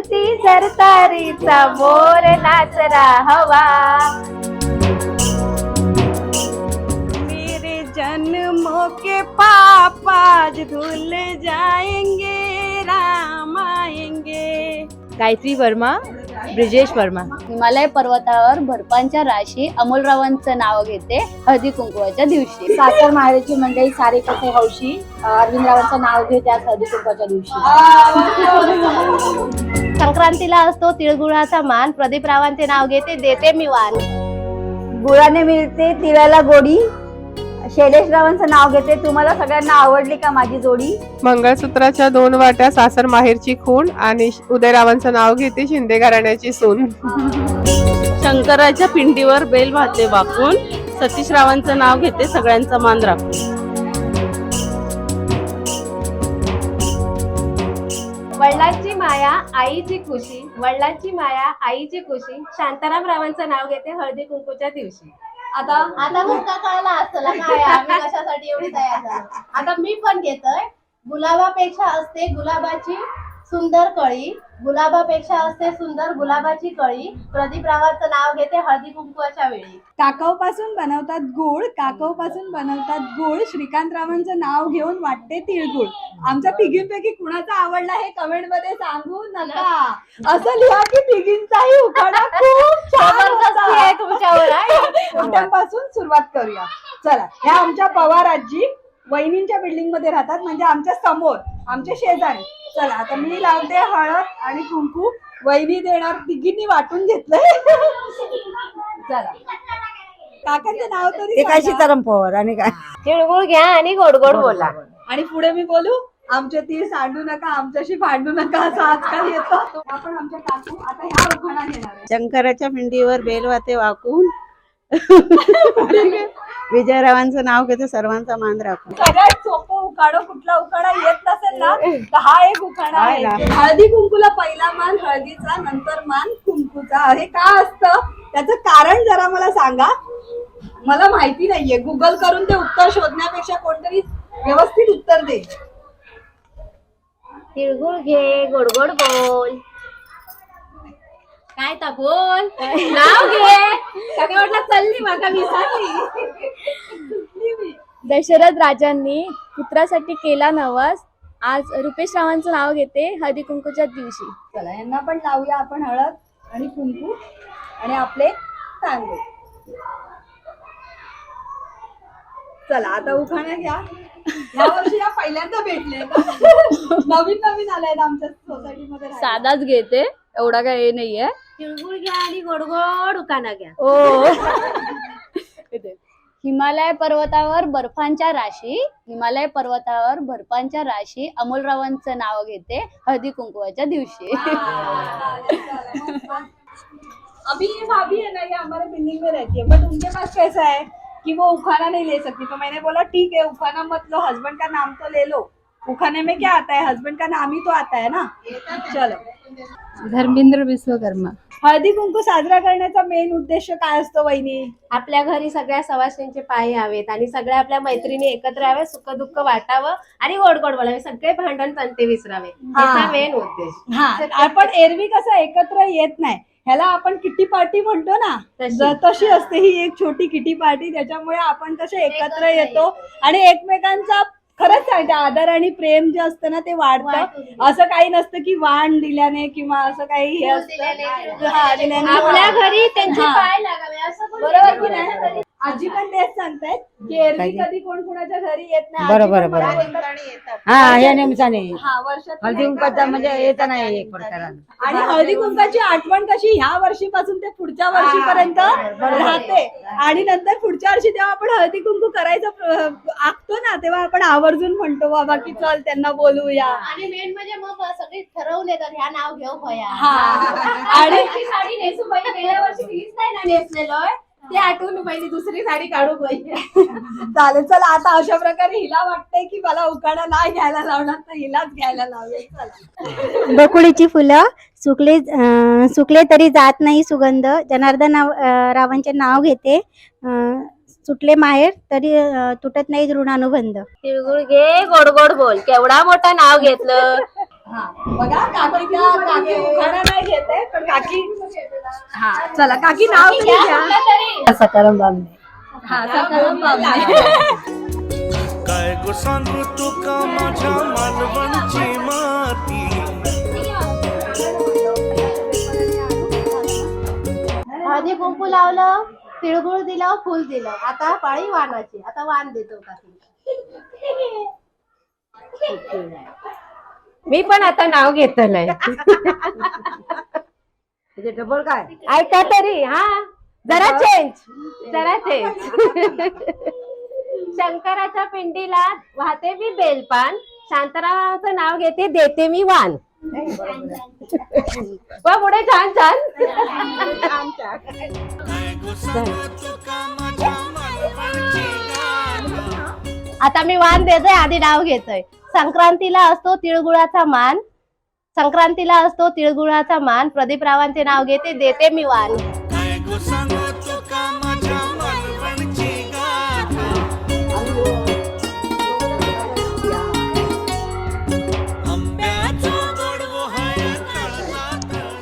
धरती सरतारीचा मोर नाचरा हवा. मेरे जन्मों के पाप आज धुल जाएंगे राम आएंगे। गायत्री वर्मा ब्रिजेश वर्मा. हिमालय पर्वतावर बर्फांच्या राशी अमोलरावांचं नाव घेते हळदी कुंकुवाच्या दिवशी. सासर माहेरची मंडळी सारे कसे हौशी? अरविंदरावांचं नाव घेते आज हळदी कुंकवाच्या दिवशी. संक्रांतीला असतो तिळगुळाचा मान. प्रदीप रावांचे नाव घेते देते मी वाण गुळाने मिळते तिळाला गोडी. शैलेशरावांचं नाव घेते. तुम्हाला सगळ्यांना आवडली का माझी जोडी? मंगळसूत्राच्या दोन वाट्या सासर माहेरची खूण आणि उदयरावांचं नाव घेते शिंदे घराण्याची सून. शंकराच्या पिंडीवर बेल वाहते वाकून सतीश रावांचं नाव घेते सगळ्यांचा मान राखून. वडिलांची माया आईची खुशी. वडिलांची माया आईची खुशी. शांताराम रावांचं नाव घेते हळदी कुंकूच्या दिवशी. आता आता मुक्का कळला असला काय आम्ही कशासाठी एवढी तयार झालो. आता मी पण घेतोय. गुलाबापेक्षा असते गुलाबाची सुंदर कळी. गुलाबापेक्षा असते सुंदर गुलाबाची कळी. प्रदीप रावांचं नाव घेते हळदी कुंकुवाच्या वेळी. काकावपासून बनवतात गुळ काकावपासून बनवतात गुळ. श्रीकांतरावांचं नाव घेऊन वाटते तिळगुळ. आमच्या तिघींपैकी कुणाचा आवडला हे कमेंटमध्ये सांगू नका. असं लिहा की तिघींचाही उखाणा खूप छान होता. उठांपासून सुरुवात करूया. चला ह्या आमच्या पवार आजी वहिनींच्या बिल्डिंगमध्ये राहतात म्हणजे आमच्यासमोर आमच्या शेजारी. चला आता मी लावते हळद आणि कुंकू. वहिनी देणार तिघींनी वाटून घेतलंय. चला. काकांचं नाव तरी ते काय सांगा. सीताराम पवार आणि काय? तिळगुळ घ्या आणि गोड गोड बोला. आणि पुढे मी बोलू आमचे तीळ सांडू नका आमच्याशी भांडू नका असं आजकाल येतं. आपण आमच्या काकू आता ह्या उखाणा घेणार शंकराच्या पिंडीवर बेलवाते वाकून. विजयरावांचं नाव घेते सर्वांचा मान राखून सगळ्यात सोपं उखाणं कुठला उखाणा येत नसेल ना तर हा एक उखाणा आहे. हळदी कुंकूला पहिला मान हळदीचा नंतर मान कुंकूचा हे का असतं? त्याचं कारण जरा मला सांगा. मला माहिती नाहीये. गुगल करून ते उत्तर शोधण्यापेक्षा कोणतरी व्यवस्थित उत्तर दे. तिळगुळ घे गोड गोड बोल. काय ता बोल? नाव घे. काय म्हटलं चालली माका विसरली दशरथ राजांनी पुत्रासाठी केला नवस. आज रुपेश रावांचं नाव घेते हळदी कुंकूच्या दिवशी. चला यांना पण लावूया आपण हळद आणि कुंकू आणि आपले तांदूळ. चला आता उखाणा घ्या. या वर्षी या पहिल्यांदा भेटले नवीन नवीन आलाय आमच्या सोसायटी मध्ये राहायला. साधाच घेते. एवढा काय हे नाहीये. तिळगुळ घ्या आणि गोड गोड उकाना घ्या. ओ. हिमालय पर्वतावर बर्फांच्या राशी हिमालय पर्वतावर बर्फांच्या राशी अमोलरावांचं नाव घेते हळदी कुंकुवाच्या दिवशी. अभी ये भाभी है ना ये हमारे बिल्डिंग में रहती है. बट उनके पास कैसा है कि वो उखाना नहीं ले सकती. तो मैंने बोला ठीक है उखाना मत लो. हस्बैंड का नाम तो ले लो. उखाने में क्या आता है? हस्बैंड का नाम ही तो आता है ना. चलो. धर्मेंद्र विश्वकर्मा. हळदी कुंकू साजरा करण्याचा मेन उद्देश काय असतो वहिनी? आपल्या घरी सगळ्या सवासिनींचे पाय यावेत आणि सगळ्या आपल्या मैत्रिणी एकत्र यावे सुख दुःख वाटावं आणि गोड गोड बोलावे. सगळे भांडण तंटे विसरावे. त्याचा मेन उद्देश. हा आपण एरवी कसं एकत्र येत नाही ह्याला आपण किटी पार्टी म्हणतो ना? तशी. असते ही एक छोटी किटी पार्टी त्याच्यामुळे आपण कसे एकत्र येतो. आणि एकमेकांचा खरंच सांगते आदर आणि प्रेम जे असतं ना ते वाढतं असं काही नसतं की वाण दिल्याने किंवा असं काही हे असतं हा, दिल्याने आपल्या. घरी त्यांचे हा. पाय लागावे असं कोणी बरोबर की नाही. आजी पण तेच सांगतायत की एरवी कधी कोण कोणाच्या घरी येत नाही आजी बरोबर, पण मला बरोबर. बोलतात, हा या निमित्ताने हा वर्षात हळदी कुंकवाचा म्हणजे येत नाही एक प्रकार आणि हळदी कुंकाची आठवण कशी ह्या वर्षीपासून ते पुढच्या वर्षीपर्यंत राहते. आणि नंतर पुढच्या वर्षी जेव्हा आपण हळदी कुंकू करायचं प्र- आखतो ना तेव्हा आपण आवर्जून म्हणतो बाबा की चल त्यांना बोलूया. आणि मेन म्हणजे मग सगळे ठरवून येतात ह्या नाव घेऊ भया हा. आणि ती साडी नेसू पाहिजे गेल्या वर्षी मीच नाही ना नेसलेलो ते आठवून पाहिजे दुसरी साडी काढू पाहिजे चालेल चला आता अशा प्रकारे हिला वाटतंय की मला उकाडा नाही घ्यायला लावणार तर हिलाच घ्यायला लावेल चला. बकुळीची फुलं सुकले अं, सुकले तरी जात नाही सुगंध. जनार्दन नाव- अं, रावांचे नाव घेते. अं, सुटले माहेर तरी अं, तुटत नाही ऋणानुबंध तिळगुळ घे गोड गोड बोल. केवढा मोठा नाव घेतलं. हा. बघा काकी काकी उखाणा नाही घेते पण काकी हा चला काकी नाव तरी घ्या. सकाराम बामणे हा सकाराम बामणे. काय गो सांगू तुका माझ्या मालवणची माती? हळदी कुंकू लावलं तिळगुळ दिलं फुल दिलं. आता पाळी वाणाची आता वाण देतो काकी मी पण आता नाव घेतलंय. डबल काय? ऐका तरी हा. जरा चेंज जरा चेंज शंकराच्या पिंडीला वाहते मी बेलपान. शांतारामाचं नाव घेते देते मी वान. वा पुढे छान छान. आता मी वाण देतोय आधी नाव घेतोय. संक्रांतीला असतो तिळगुळाचा मान. संक्रांतीला असतो तिळगुळाचा मान. प्रदीप रावांचे नाव घेते देते मी वान.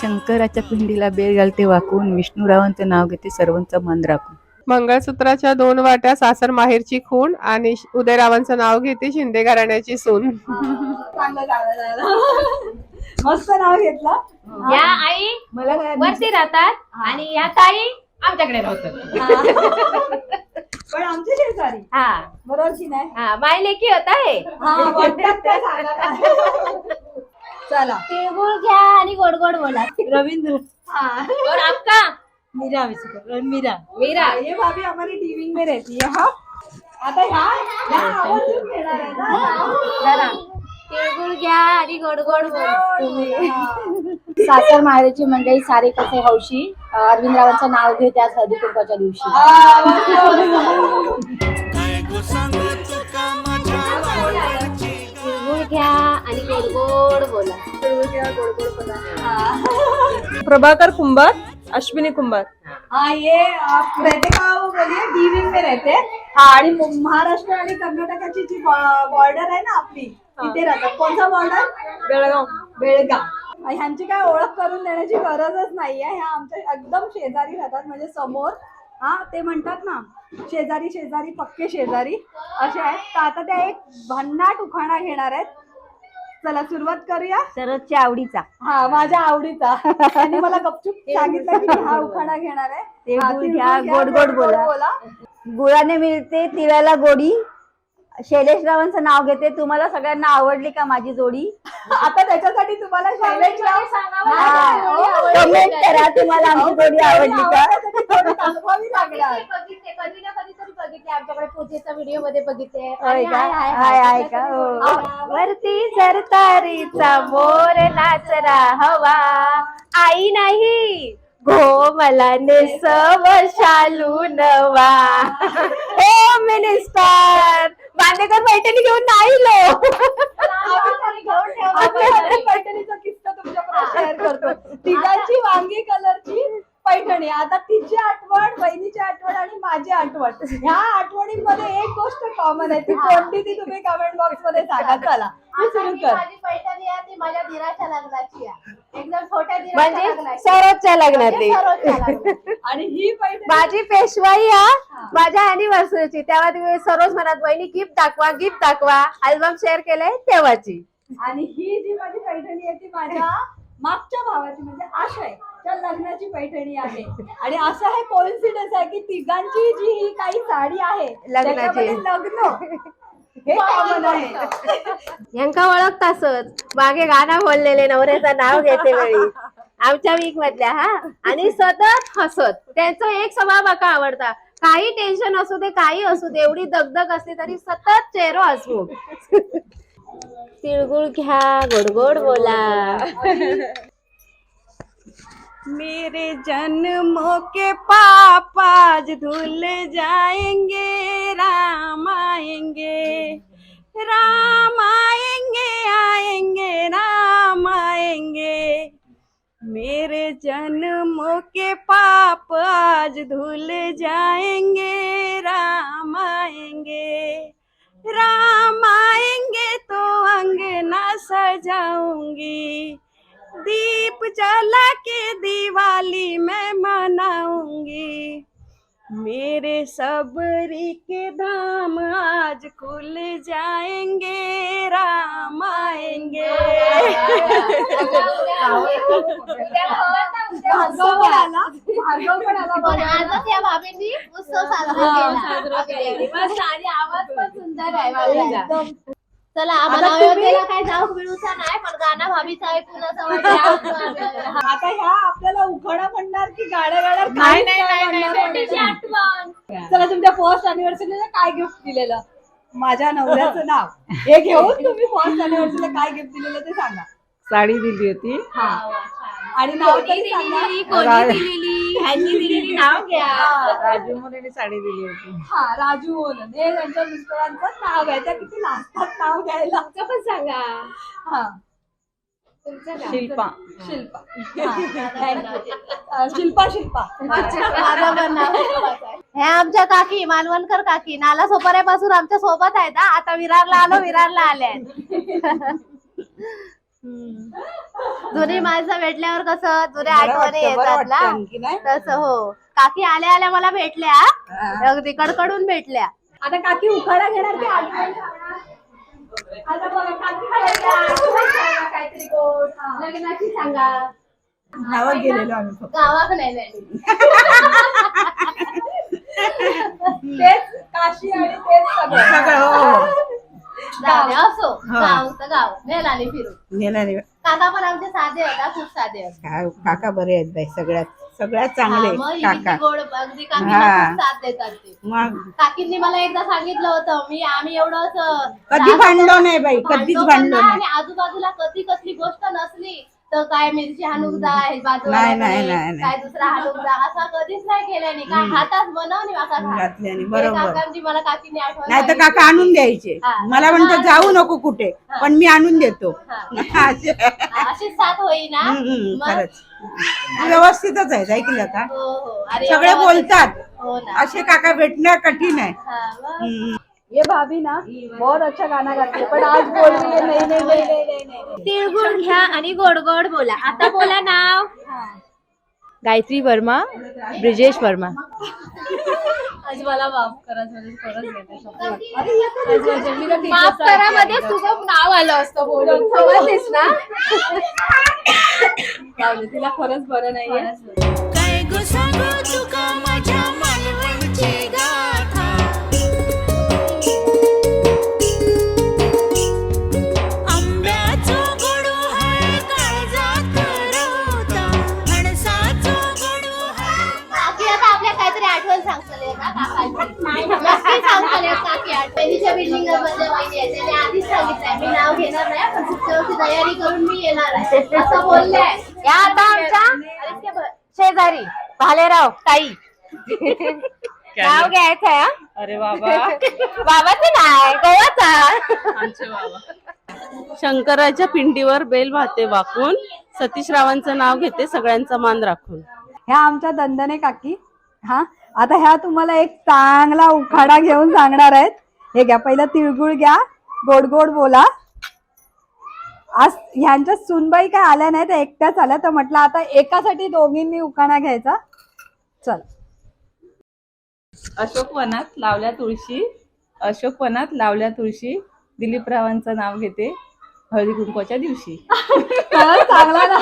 शंकराच्या पिंडीला बेल घालते वाकून. विष्णूरावांचं नाव घेते सर्वांचा मान राखून. मंगळसूत्राच्या दोन वाट्या सासर माहेरची खूण आणि उदयरावांचं नाव घेते शिंदे घराण्याची सून. चांगलं. मस्त नाव घेतलं. या आई मला काय वरती राहतात आणि या ताई आमच्याकडे राहतात. पण आमची शेजारी. हा. बरोबर की नाही? हा माय लेकी होता हे हा सांगा. चला. तिळगुळ घ्या आणि गोड गोड बोला. रवींद्र. और आपका मीरा मीरा. मीरा ये भाभी हमारी टीविंग में रहती है हाँ. आता ह्या ह्या आवर्जून घेणार आहे ना? जरा तिळगुळ घ्या आणि गोड गोड बोल सासर माहेरची मंडळी सारे कसे हौशी अरविंदरावांचं नाव घेते आज हळदी कुंकाच्या दिवशी तिळगुळ घ्या गोड गोड बोला. प्रभाकर कुंभार. अश्विनी कुंभार. हाँ ये आप रहते कहाँ हो? बोलिए डी विंग में रहते हाँ. आणि मु- महाराष्ट्र आणि कर्नाटकाची जी बॉर्डर आहे ना आपली तिथे राहतात. कोणता बॉर्डर बेळगाव. बेळगाव. ह्यांची काय ओळख करून देण्याची गरजच नाहीये. ह्या आमच्या एकदम शेजारी राहतात म्हणजे समोर. हा ते म्हणतात ना शेजारी शेजारी पक्के शेजारी. असे आहेत. तर आता त्या एक भन्नाट उखाणा घेणार आहेत. चला सुरुवात करूया. शरदच्या आवडीचा. हा माझ्या आवडीचा. त्यांनी मला गपचूप सांगितलं की मी हा उखाणा घेणार आहे. हा, तिळगुळ तिळगुळ घ्या, गोड गोड बोला. गुळाने मिळते तिळाला गोडी. शैलेशरावांचं नाव घेते. तुम्हाला सगळ्यांना आवडली का माझी जोडी? आता त्याच्यासाठी तुम्हाला शैलेशराव कमेंट करा तुम्हाला आमची जोडी आवडली का? अनुभवी लागणार बघितले कधी ना कधी तरी बघितले आमच्याकडे. पूजेचा व्हिडिओमध्ये बघितले. होय का? हाय हाय का? हो. वरती जर तारीचा मोर नाचरा हवा. आई नाही. घो मला नेसव शालू नवा. हो मिनिस्टर. बांदेकर पैठणी घेऊन नाही लो आम्ही आधी पैठणीचा किस्सा तुमच्याबरोबर शेअर करतो तिघांची वांगी कलरची पैठणी आता तिची आठवण बहिणीची आठवण आणि माझी आठवण. ह्या आठवणींमध्ये एक गोष्ट कॉमन आहे ती कोणती ती तुम्ही कमेंट बॉक्समध्ये सांगा. चला मी सुरू कर. माझी पैठणी आहे ती माझ्या धीराच्या लग्नाची आहे. एकदम छोट्या धीराच्या म्हणजे लग्नाची. सरोजच्या लग्नातली. आणि ही पैठणी माझी पेशवाई हा माझ्या अॅनिव्हर्सरीची तेव्हा तुम्ही सरोज म्हणत वहिनी गिफ्ट दाखवा गिफ्ट दाखवा. अल्बम शेअर केलंय तेव्हाची. आणि ही जी माझी पैठणी आहे ती माझ्या मागच्या भावाची म्हणजे आशय त्या लग्नाची पैठणी आहे. आणि असं हे कोइन्सिडन्स आहे की तिघांची जी ही काही साडी आहे लग्नाची. लग्न. हे यांका ओळखतासच मागे गाणं बोललेले नवऱ्याचं नाव घेते वेळी आमच्या वीक मधल्या हा? आणि सतत हसत. त्यांचं एक स्वभाव माका आवडता. काही टेन्शन असू दे काही असू दे एवढी दगदग असली तरी सतत चेहरो हसमुख तिळगुळ घ्या गोड बोला. मेरे जन्मों के पाप आज धुल जाएँगे, राम आएँगे राम आएँगे आएँगे, राम आएँगे। मेरे जन्मों के पाप आज धुल जाएँगे, राम आएँगे। जाऊंगी। दीप जला के दिवाली मैं मनाऊंगी। मेरे सबरी के धाम आज खुल जाएंगे राम आएंगे। भार्गव पण आला भार्गव पण आला पण बघा. आजच या भाभींनी उत्सव साजरा केला मस्त आणि आवाज पण सुंदर आहे भाभींचा. चला आम्हाला आता तुम्ही- अयोध्येला काय जाऊ मिळूचा नाही पण गाणं भाभीचं ऐकून असं वाटलं आता ह्या आपल्याला उखाणा म्हणणार की गाड्या गाड्या नाही चला तुमच्या फर्स्ट अनिव्हर्सरीला काय गिफ्ट दिलेलं? माझ्या नवऱ्याचं नाव. हे घेऊन तुम्ही फर्स्ट अनिव्हर्सरीला काय गिफ्ट दिलेलं ते सांगा. साडी दिली होती. हा. आणि नाव तरी सांगा. ह्यांनी दिलेली नाव घ्या. राजू मुलीने साडी दिली होती. हा राजू बोलन हे त्यांच्या मिस्टरांचं नाव आहे त्या किती लाजतात नाव घ्यायला. तुमचं पण सांगा. हा. तुमचं नाव. शिल्पा. शिल्पा. हा. अं, शिल्पा शिल्पा. माझं पण नाव शिल्पाच आहे. हे आमच्या काकी मालवणकर काकी. नाला सोपाऱ्यापासून आमच्यासोबत आहेत हा. आता विरारला आलो विरारला आले आहेत. हम्म. जुनी माणसं भेटल्यावर कसं जुन्या आठवणी येतात ना? तसं हो. काकी आल्या आल्या मला भेटल्या. अगदी कडकडून भेटल्या. आता काकी उखाडा घेणार की? आता बघा काकी. लग्नाची सांगा. गावात गेलेलो आम्ही. गावाक नाही जायचं. तेच काशी आणि तेच सगळं. जाऊ दे, असो. गाव तर गाव. नेलाली फिरून. नेला काका पण आमचे साधे होता खूप साधे होते काका बरे आहेत बाई सगळ्यात सगळ्यात चांगले हा, मग काका. किती गोड अगदी काकीला हा. खूप साथ देतात ते. मग? काकींनी मला एकदा सांगितलं होतं मी आम्ही एवढं असं कधी भांडलो नाही बाई कधीच भांडलो नाही. आणि आजूबाजूला कधी कसली गोष्ट नसली तर काय मिरची हाणूक जा हे बाजूला नाही, नाही, वगैरे, नाही, नाही. काय दुसरा हाणूक जा असं कधीच नाही केल्याने काय हातात घातल्याने, बरोबर. काकांची मला काकीने आठवण नाही तर. काका आणून द्यायचे. हा. मला म्हणतो जाऊ नको कुठे पण मी आणून देतो. असे. अशीच साथ होईना. हम्म, हम्म, मग- खरंच. व्यवस्थितच आहे ऐकलं का? हो हो. अरे सगळे एवढं बोलतात. हो ना. असे काका भेटणं कठीण आहे. हा, मग. हम्म. ये भाभी ना बहुत अच्छा गाना गाती है पण आज बोल रही है नहीं नहीं नहीं नहीं नहीं नहीं तिळगुळ घ्या आणि गोड गोड बोला. आता बोला नाव. गायत्री वर्मा ब्रिजेश वर्मा. आज मला माफ करा खरंच माफ करा मध्ये तुझं नाव आलं असतं बोलून. समजलीस ना? तिला खरंच बरं नाहीये. काय गो सांगू तुका माझ्या मालवणची गाथा नक्की सांगतले काकी आठवणीच्या बिल्डिंगमध्ये वहिनी आहे. त्याने आधीच सांगितलंय मी नाव घेणार नाही पण पुढच्या वर्षी तयारी करून मी येणार आहे. असं बोलले या आता आमच्या शेजारी भालेराव ताई. नाव घ्यायचं आहे हा? अरे बाबा. बाबाचं नाही शंकराच्या पिंडीवर बेल वाहते वाकून. सतीश रावांचं नाव घेते सगळ्यांचा मान राखून. ह्या आमच्या दंदने काकी हा? आता ह्या तुम्हाला एक चांगला उखाडा घेऊन सांगणार आहेत. हे घ्या पहिलं तिळगुळ घ्या गोड गोड बोला. आज ह्यांच्या सुनबाई काय आल्या नाही त्या एकट्याच आल्या तर म्हटलं आता एकासाठी दोघींनी उखाणा घ्यायचा. चल. अशोक वनात लावल्या तुळशी अशोक वनात लावल्या तुळशी दिलीपरावांचं नाव घेते हळदी कुंकवाच्या दिवशी. चांगला ना.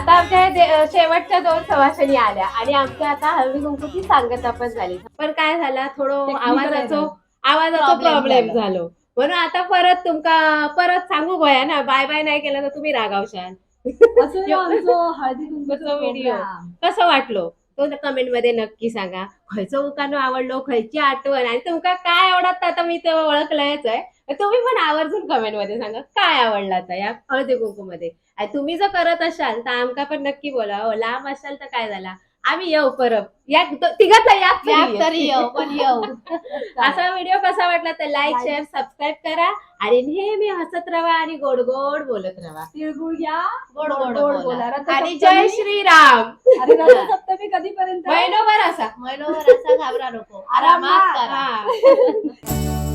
आता आमच्या दे- शेवटच्या दोन सवासणी आल्या आणि आमच्या आता हळदी कुंकूची सांगता पण झाली. पण काय झालं? थोडं आवाजाचो आवाजाचा Problem प्रॉब्लेम झाला. झालो. म्हणून आता परत तुमका परत सांगू गोया ना? बाय बाय नाही केलं तर तुम्ही रागावशाल हळदी व्हिडिओ कसं वाटलो? तो कमेंटमध्ये नक्की सांगा. खयचं उकानो आवडलो खयची आठवण. आणि तुमका काय आवडत आता मी ते ओळखलंयच आहे. तुम्ही पण आवर्जून कमेंटमध्ये सांगा काय आवडलं आता या हळदी कुंकू मध्ये आणि तुम्ही जर करत असाल तर आमका पण नक्की बोला हो. लांब असाल तर काय झाला? आम्ही येऊ परत. या तिघातला या तरी येऊ. पण येऊ. असा व्हिडिओ कसा वाटला तर लाईक शेअर सबस्क्राईब करा आणि नेहमी हसत राहा आणि गोड गोड बोलत राहा तिळगुळ घ्या. गोड गोड गोड बोला. आणि जय श्रीराम. अरे रथसप्तमी कधीपर्यंत? महिनोभर असा. महिनोभर असा घाबरा नको. आरामात करा.